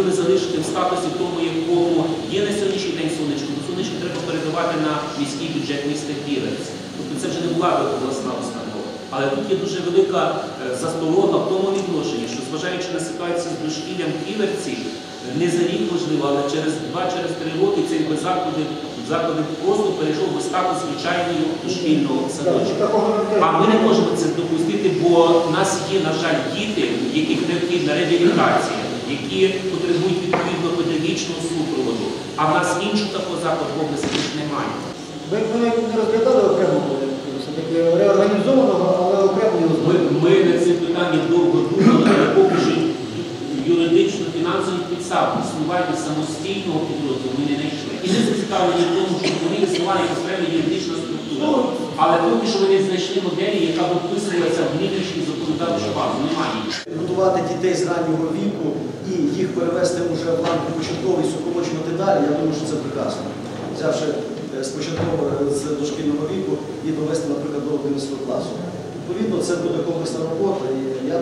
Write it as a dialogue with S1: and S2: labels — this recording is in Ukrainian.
S1: зробили залишити в статусі тому, якому є на сьогоднішній день сонечко, бо сонечко треба передавати на міський бюджет міста Ківерці. Тобто це вже не була обласна установа. Але тут є дуже велика е, засторога в тому відношенні, що зважаючи на ситуацію з дошкіллям Ківерці, не за рік можливо, але через два, через три роки цей би заклади, заклади просто перейшов би статус звичайного дошкільного садочка. А ми не можемо це допустити, бо в нас є, на жаль, діти, яких необхідна реабілітація, які потребують відповідно педагогічного супроводу. А в нас іншого такого закладу в області немає.
S2: Ви ми не розглядали окремо все-таки реорганізованого, але окремо
S1: Ми, ми на це питання довго думали, але поки що юридично фінансових підстав існування самостійного підрозділу ми не знайшли. І не зацікавлені в тому, що вони існували як окрема юридична структура. Але поки що вони знайшли моделі, яка виписується в нинішній законодавчу базу. Немає.
S3: Готувати дітей з раннього віку і їх перевести вже в ланку початковий суколочувати далі, я думаю, що це прекрасно. Взявши е, спочатку з дошкільного віку і довести, наприклад, до 11 класу. Відповідно, це буде комплексна робота, і я